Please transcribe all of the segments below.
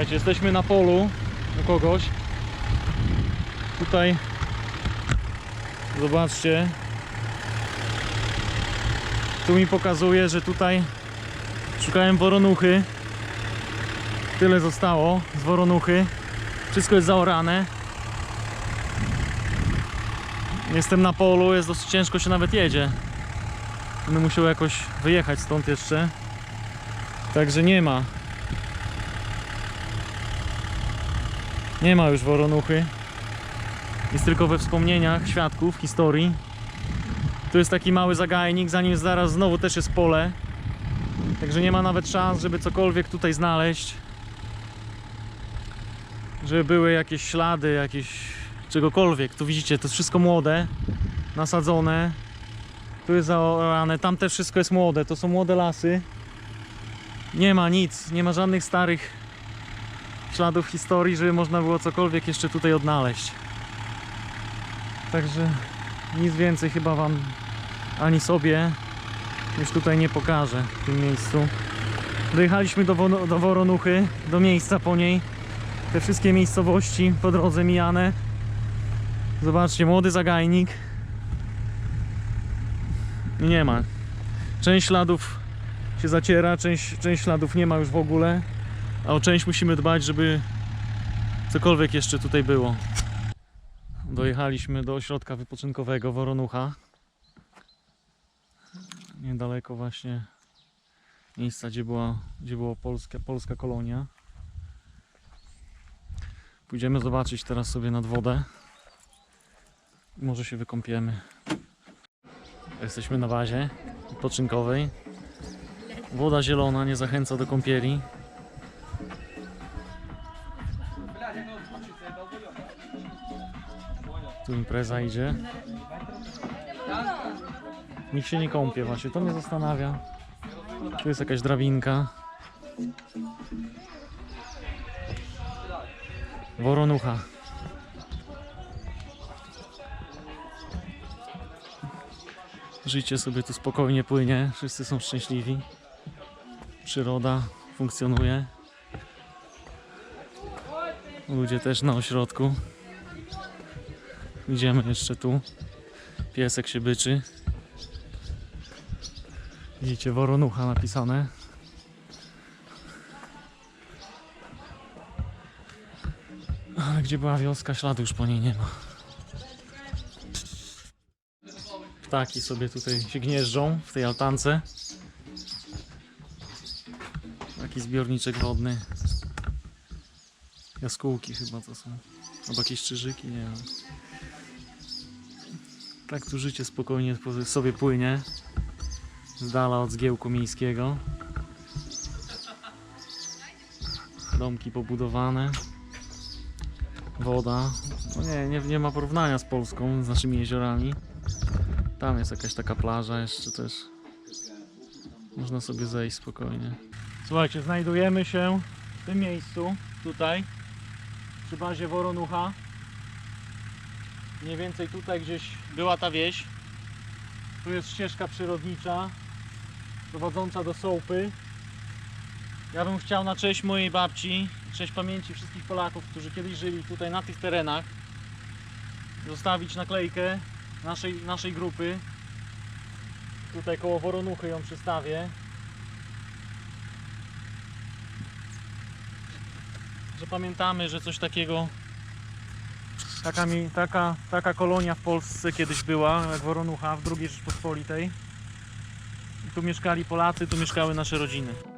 Słuchajcie, jesteśmy na polu u kogoś. Tutaj zobaczcie. Tu mi pokazuje, że tutaj szukałem woronuchy. Tyle zostało z woronuchy. Wszystko jest zaorane. Jestem na polu, jest dosyć ciężko się nawet jedzie. Będę musiał jakoś wyjechać stąd jeszcze. Także nie ma. Nie ma już woronuchy. Jest tylko we wspomnieniach świadków historii. Tu jest taki mały zagajnik, za nim zaraz znowu też jest pole. Także nie ma nawet szans, żeby cokolwiek tutaj znaleźć. Żeby były jakieś ślady, jakieś czegokolwiek. Tu widzicie, to jest wszystko młode, nasadzone. Tu jest zaorane, tam też wszystko jest młode, to są młode lasy. Nie ma nic, nie ma żadnych starych śladów historii, żeby można było cokolwiek jeszcze tutaj odnaleźć. Także nic więcej chyba Wam ani sobie już tutaj nie pokażę w tym miejscu. Dojechaliśmy do, do Woronuchy, do miejsca po niej. Te wszystkie miejscowości po drodze mijane. Zobaczcie, młody zagajnik. Nie ma. Część śladów się zaciera, część, część śladów nie ma już w ogóle. A o część musimy dbać, żeby cokolwiek jeszcze tutaj było. Dojechaliśmy do ośrodka wypoczynkowego Woronucha. Niedaleko właśnie miejsca, gdzie była, gdzie była polska, polska kolonia. Pójdziemy zobaczyć teraz sobie nad wodę. Może się wykąpiemy. Jesteśmy na bazie wypoczynkowej. Woda zielona nie zachęca do kąpieli. Tu impreza idzie. Nikt się nie kąpie właśnie, to mnie zastanawia. Tu jest jakaś drabinka. Woronucha. Życie sobie tu spokojnie płynie, wszyscy są szczęśliwi. Przyroda funkcjonuje. Ludzie też na ośrodku. Idziemy jeszcze tu. Piesek się byczy. Widzicie, Woronucha napisane. Ale gdzie była wioska, śladu już po niej nie ma. Ptaki sobie tutaj się gnieżdżą w tej altance. Taki zbiorniczek wodny. Jaskółki chyba to są. Albo jakieś czyżyki, nie wiem. Tak tu życie spokojnie po- sobie płynie. Z dala od zgiełku miejskiego. Domki pobudowane. Woda. No nie, nie, nie ma porównania z Polską, z naszymi jeziorami. Tam jest jakaś taka plaża jeszcze też. Można sobie zejść spokojnie. Słuchajcie, znajdujemy się w tym miejscu, tutaj, przy bazie Woronucha. Mniej więcej tutaj gdzieś była ta wieś. Tu jest ścieżka przyrodnicza prowadząca do Sołpy. Ja bym chciał na cześć mojej babci, cześć pamięci wszystkich Polaków, którzy kiedyś żyli tutaj na tych terenach, zostawić naklejkę naszej, naszej grupy. Tutaj koło Woronuchy ją przystawię. Że pamiętamy, że coś takiego Taka, mi, taka, taka kolonia w Polsce kiedyś była, jak Woronucha w II Rzeczpospolitej. I tu mieszkali Polacy, tu mieszkały nasze rodziny.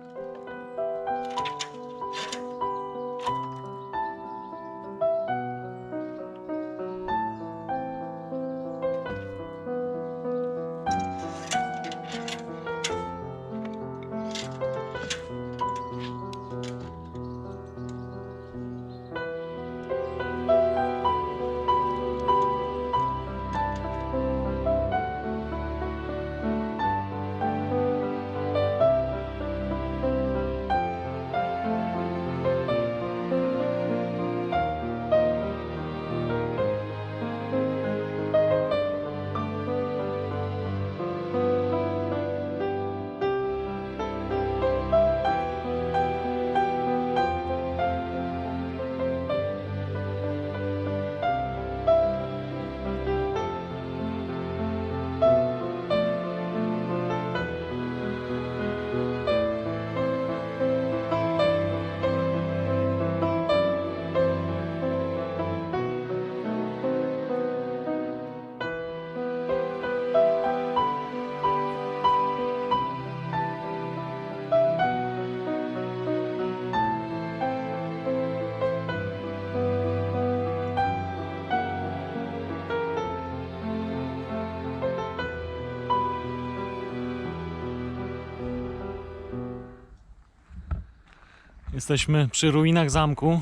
Jesteśmy przy ruinach zamku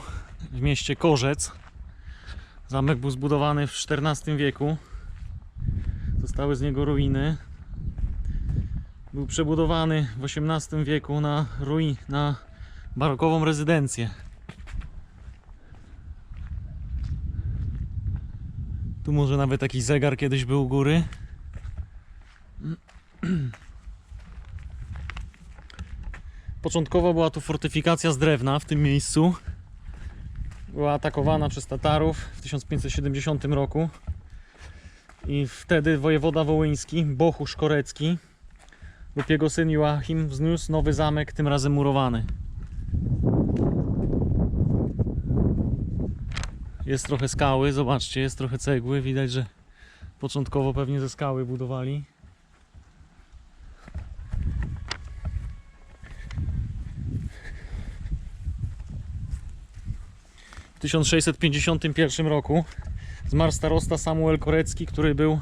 w mieście Korzec. Zamek był zbudowany w XIV wieku. Zostały z niego ruiny. Był przebudowany w XVIII wieku na ruin, na barokową rezydencję. Tu może nawet jakiś zegar kiedyś był u góry. Początkowo była tu fortyfikacja z drewna w tym miejscu. Była atakowana przez Tatarów w 1570 roku. I wtedy wojewoda wołyński, Bohusz Korecki lub jego syn Joachim wzniósł nowy zamek, tym razem murowany. Jest trochę skały, zobaczcie, jest trochę cegły. Widać, że początkowo pewnie ze skały budowali. W 1651 roku zmarł starosta Samuel Korecki, który był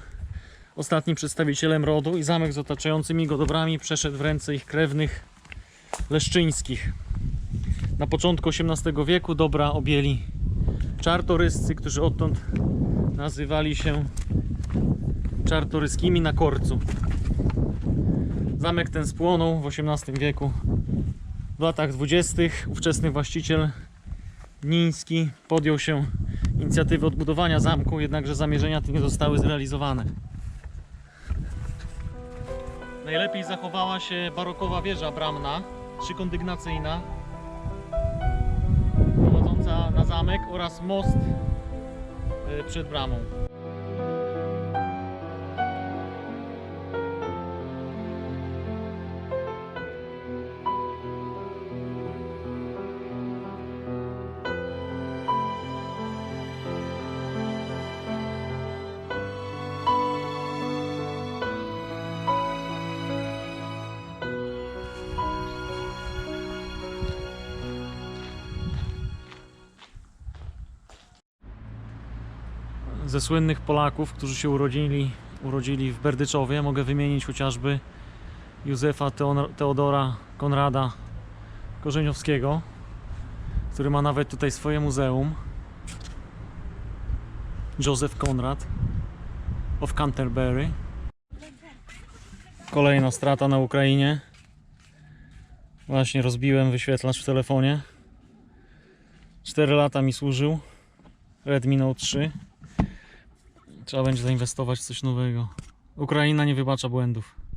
ostatnim przedstawicielem rodu i zamek z otaczającymi go dobrami przeszedł w ręce ich krewnych leszczyńskich. Na początku XVIII wieku dobra objęli czartoryscy, którzy odtąd nazywali się czartoryskimi na korcu. Zamek ten spłonął w XVIII wieku. W latach dwudziestych ówczesny właściciel Niński podjął się inicjatywy odbudowania zamku, jednakże zamierzenia te nie zostały zrealizowane. Najlepiej zachowała się barokowa wieża bramna, trzykondygnacyjna, prowadząca na zamek oraz most e, przed bramą. Ze słynnych Polaków, którzy się urodzili, urodzili w Berdyczowie, mogę wymienić chociażby Józefa Teodora Konrada Korzeniowskiego, który ma nawet tutaj swoje muzeum. Joseph Conrad of Canterbury. Kolejna strata na Ukrainie. Właśnie rozbiłem wyświetlacz w telefonie. 4 lata mi służył. Redmi Note 3. Trzeba będzie zainwestować w coś nowego. Ukraina nie wybacza błędów.